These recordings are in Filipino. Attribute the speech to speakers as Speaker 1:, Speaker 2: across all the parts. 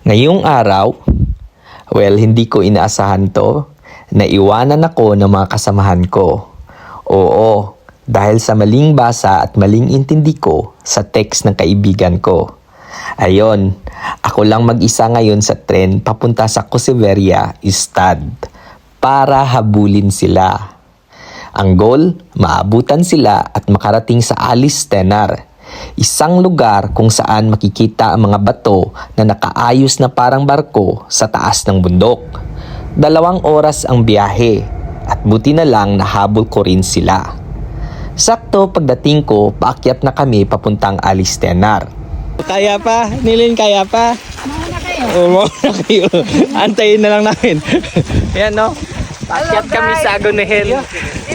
Speaker 1: Ngayong araw, well, hindi ko inaasahan to, naiwanan ako ng mga kasamahan ko. Oo, dahil sa maling basa at maling intindi ko sa text ng kaibigan ko. Ayon, ako lang mag-isa ngayon sa tren papunta sa Coseveria, Istad, para habulin sila. Ang goal, maabutan sila at makarating sa Alice Tenar, isang lugar kung saan makikita ang mga bato na nakaayos na parang barko sa taas ng bundok. Dalawang oras ang biyahe at buti na lang nahabol ko rin sila. Sakto pagdating ko, paakyat na kami papuntang Alice Tenar. Kaya pa? Nilin kaya pa?
Speaker 2: Mauna kayo.
Speaker 1: Oo, mauna kayo. Antayin na lang namin. Yan no. Paakyat kami sa Agonehel.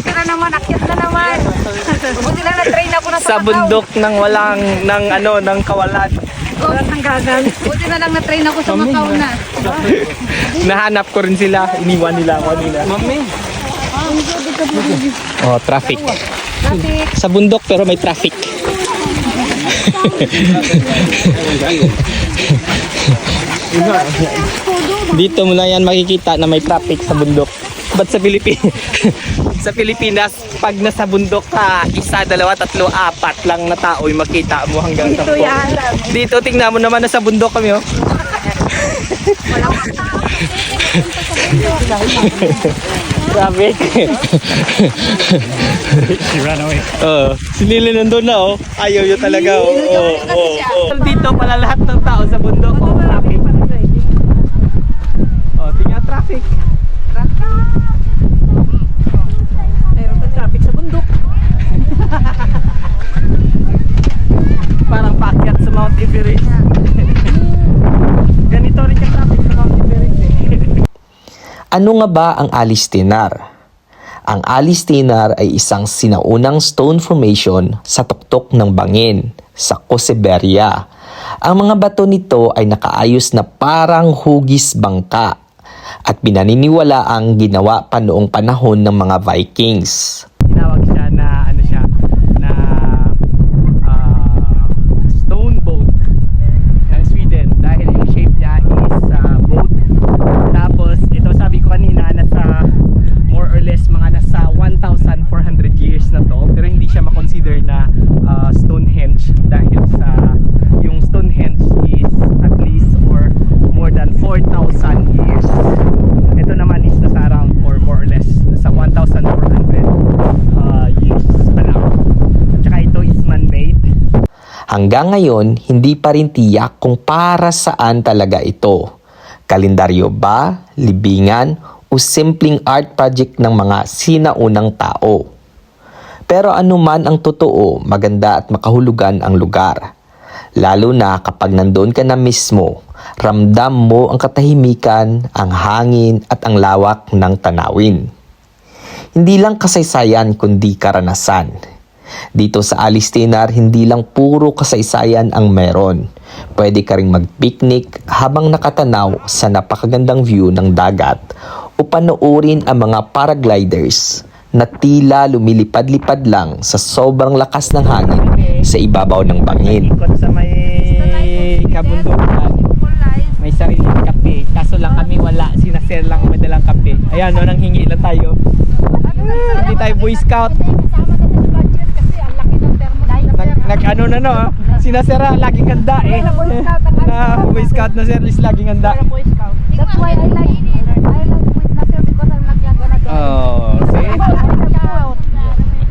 Speaker 2: Na naman, akyat na naman. Buti lang na-train ako na
Speaker 1: sa bundok ng walang ng ano ng kawalan.
Speaker 2: Wala ng gagal. Buti na lang na-train ako sa Macau na.
Speaker 1: Nahanap ko rin sila, iniwan nila ako nila. Mami. Oh, traffic.
Speaker 2: Traffic.
Speaker 1: Sa bundok pero may traffic. Dito mo na yan makikita na may traffic sa bundok. Ba't sa Pilipinas? sa Pilipinas, pag nasa bundok ka, isa, dalawa, tatlo, apat lang na tao yung makita mo hanggang
Speaker 2: Ito
Speaker 1: sampo.
Speaker 2: yan.
Speaker 1: Dito, tingnan mo naman nasa bundok kami, oh. Traffic.
Speaker 3: She ran away.
Speaker 1: Oo. si Lily nandun na, oh. Ayaw yun talaga, oh. Oh, oh, oh. Dito pala lahat ng tao sa bundok, oh. Traffic. Oh, tingnan traffic.
Speaker 2: Mayroon pa traffic sa bundok.
Speaker 1: Parang paakyat sa Mount Everest. Ganito rin yung traffic sa Mount Everest, eh. Ano nga ba ang Alistinar? Ang Alistinar ay isang sinaunang stone formation sa tuktok ng bangin sa Coseberia. Ang mga bato nito ay nakaayos na parang hugis bangka at pinaniniwala ang ginawa pa noong panahon ng mga Vikings. Tinawag siya na ano siya na ah, stone boat ng Sweden dahil yung shape niya is uh, boat. Tapos ito sabi ko kanina nasa more or less mga nasa 1,400 years na to pero hindi siya makonsider na uh, Stonehenge dahil sa yung Stonehenge is at least or more than 4,000 years. Ito naman is nasa around or more or less nasa 1,400 uh, years pa lang. At saka ito is man-made. Hanggang ngayon, hindi pa rin tiyak kung para saan talaga ito. Kalendaryo ba, libingan, o simpleng art project ng mga sinaunang tao. Pero anuman ang totoo, maganda at makahulugan ang lugar. Lalo na kapag nandoon ka na mismo, ramdam mo ang katahimikan, ang hangin at ang lawak ng tanawin. Hindi lang kasaysayan kundi karanasan. Dito sa Alistinar, hindi lang puro kasaysayan ang meron. Pwede ka ring mag-picnic habang nakatanaw sa napakagandang view ng dagat o panoorin ang mga paragliders na tila lumilipad-lipad lang sa sobrang lakas ng hangin sa ibabaw ng bangin. Sa may kabundukan, may sariling kape. Kaso lang kami wala, sinasir lang may dalang kape. Ayan, no, nang hingi lang tayo. Hindi tayo Boy Scout. Nag, nag ano na no, ah. sinasira, laging handa eh. na Boy Scout na sir, is laging handa.
Speaker 2: That's why I like I like witnesser because I'm not gonna get
Speaker 1: Oh, see?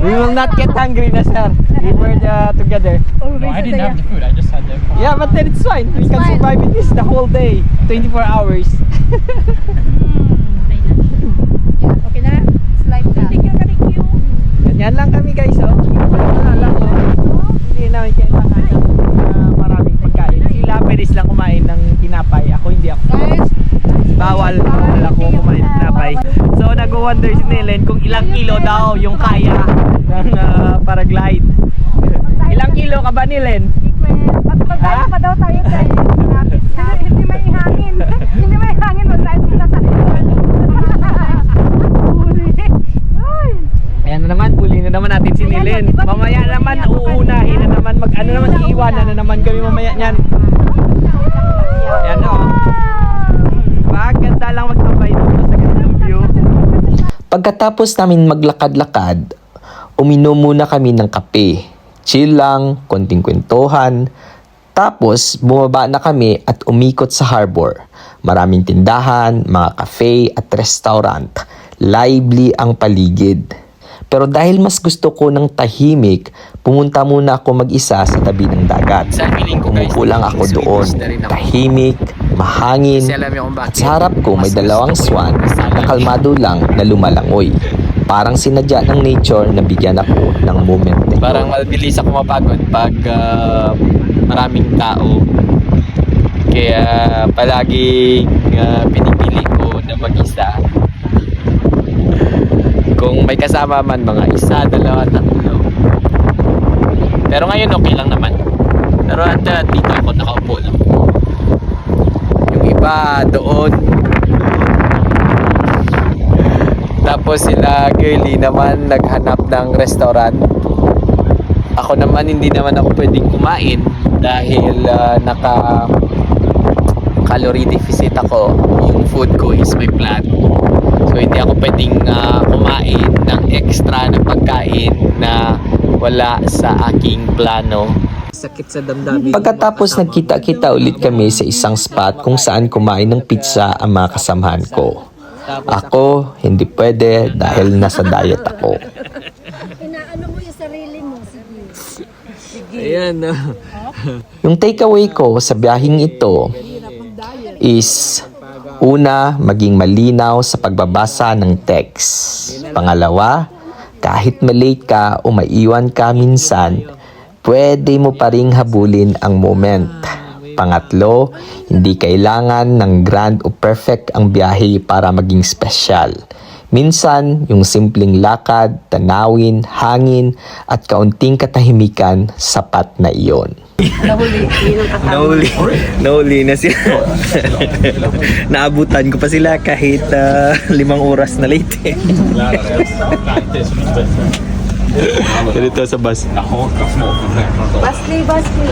Speaker 1: We will not get hungry na sir. We were uh, together.
Speaker 3: No, I didn't have the food. I just had the.
Speaker 1: Yeah, but then it's fine. We can survive it this the whole day. 24 hours.
Speaker 2: Okay na? Slide na. Thank you, thank you.
Speaker 1: Ganyan lang kami guys, oh. Wala lang, oh. Hindi namin kailangan ng uh, maraming pagkain. Sila pwede silang kumain ng tinapay. Ako hindi ako.
Speaker 2: Guys,
Speaker 1: Bawal. Bawal ako kumain ng tinapay. So, nag-wonder si Nelen kung ilang kilo daw yung kaya ng uh, paraglide. ilang kilo ka ba, Nelen?
Speaker 2: pag pagkain
Speaker 1: Ha?
Speaker 2: pa daw tayo guys. Hindi, may hangin. hindi may hangin. Wala tayo sa Ay.
Speaker 1: Ayan na naman, huli na naman natin si
Speaker 2: Nilen.
Speaker 1: Mamaya naman, uunahin na naman, mag ano naman, iiwanan na naman kami mamaya niyan. Ayan o. Oh. Maganda lang magtambay dito sa gandang view.
Speaker 4: Pagkatapos namin maglakad-lakad, uminom muna kami ng kape. Chill lang, konting kwentuhan. Tapos, bumaba na kami at umikot sa harbor. Maraming tindahan, mga cafe at restaurant. Lively ang paligid. Pero dahil mas gusto ko ng tahimik, pumunta muna ako mag-isa sa tabi ng dagat. Umupo lang ako doon. Tahimik, mahangin, at sa harap ko may dalawang swan na kalmado lang na lumalangoy. Parang sinadya ng nature na bigyan ako ng moment na yun.
Speaker 5: Parang mabilis ako mapagod pag ah, maraming tao. Kaya palaging ah, pinipili ko na mag-isa. Kung may kasama man mga isa, dalawa, tatlo. Pero ngayon okay lang naman. Pero at ah, dito ako nakaupo lang. Yung iba doon. Tapos sila girly naman naghanap ng restaurant. Ako naman hindi naman ako pwedeng kumain dahil ah, naka calorie deficit ako. Yung food ko is my plan. So hindi ako pwedeng ah, kumain ng extra na pagkain na wala sa aking plano. Sakit sa damdamin.
Speaker 4: Pagkatapos nagkita-kita ulit kami sa isang spot kung saan kumain ng pizza ang mga kasamahan ko. Ako, hindi pwede dahil nasa diet ako.
Speaker 2: Inaano mo yung sarili mo. Sige.
Speaker 5: Ayan. ah.
Speaker 4: Yung takeaway ko sa biyaheng ito is una, maging malinaw sa pagbabasa ng text. Pangalawa, kahit malate ka o maiwan ka minsan, pwede mo pa ring habulin ang moment. Pangatlo, hindi kailangan ng grand o perfect ang biyahe para maging special. Minsan, yung simpleng lakad, tanawin, hangin, at kaunting katahimikan, sapat na iyon.
Speaker 1: Nahuli. Nahuli na sila. Naabutan ko pa sila kahit ah, limang oras na late. Dito sa bus.
Speaker 2: Basli, basli.